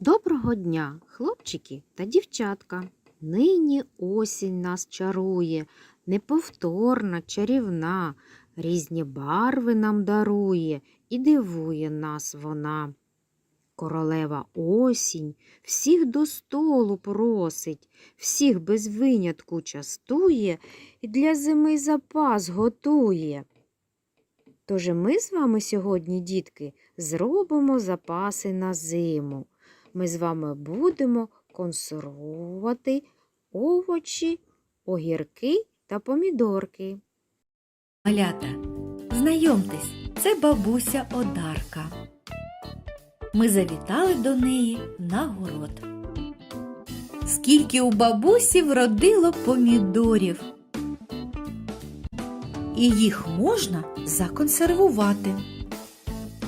Доброго дня, хлопчики та дівчатка. Нині осінь нас чарує, неповторна, чарівна, різні барви нам дарує і дивує нас вона. Королева осінь всіх до столу просить, всіх без винятку частує і для зими запас готує. Тож ми з вами сьогодні, дітки, зробимо запаси на зиму ми з вами будемо консервувати овочі, огірки та помідорки. Малята, знайомтесь, це бабуся Одарка. Ми завітали до неї на город. Скільки у бабусі вродило помідорів. І їх можна законсервувати.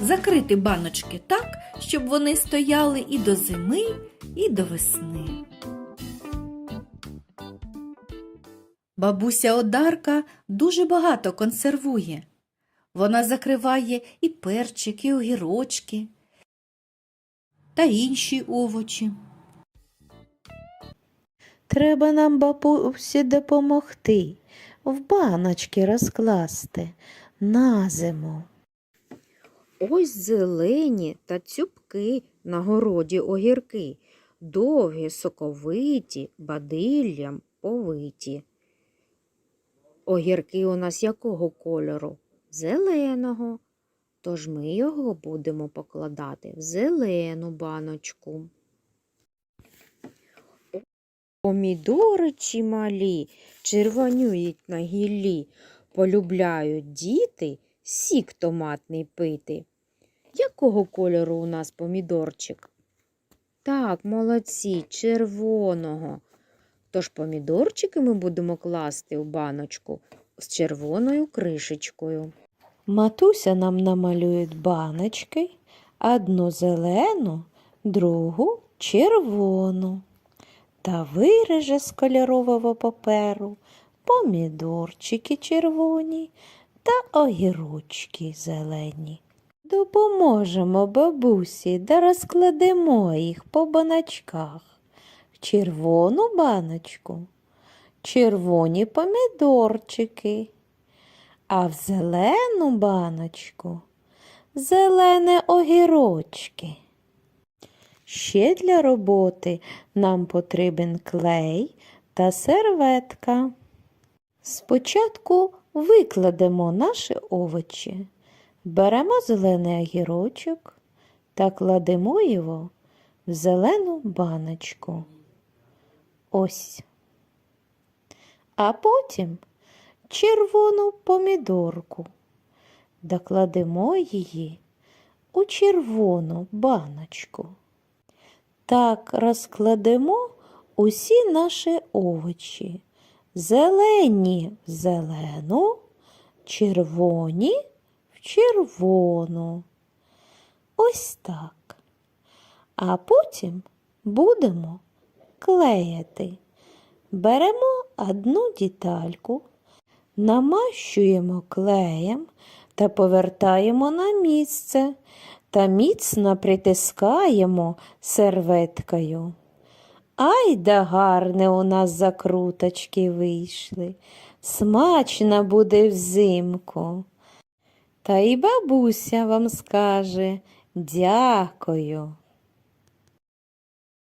Закрити баночки так, щоб вони стояли і до зими, і до весни. Бабуся Одарка дуже багато консервує. Вона закриває і перчик, і огірочки та інші овочі. Треба нам бабусі допомогти, в баночки розкласти на зиму. Ось зелені та цюбки на городі огірки, довгі, соковиті, бадиллям повиті. Огірки у нас якого кольору? Зеленого. Тож ми його будемо покладати в зелену баночку. Помідори чималі, червонюють на гіллі, полюбляють діти сік томатний пити. Якого кольору у нас помідорчик? Так, молодці, червоного. Тож помідорчики ми будемо класти в баночку з червоною кришечкою. Матуся нам намалює баночки, одну зелену, другу червону. Та виреже з кольорового паперу помідорчики червоні та огірочки зелені. Допоможемо бабусі да розкладемо їх по баночках. В червону баночку червоні помідорчики, а в зелену баночку зелені огірочки. Ще для роботи нам потрібен клей та серветка. Спочатку викладемо наші овочі, беремо зелений огірочок та кладемо його в зелену баночку. Ось. А потім червону помідорку. Докладемо її у червону баночку. Так розкладемо усі наші овочі. Зелені в зелену, червоні в червону. Ось так. А потім будемо клеїти. Беремо одну детальку, намащуємо клеєм та повертаємо на місце та міцно притискаємо серветкою. Ай да гарне у нас закруточки вийшли. Смачно буде взимку. Та й бабуся вам скаже дякую.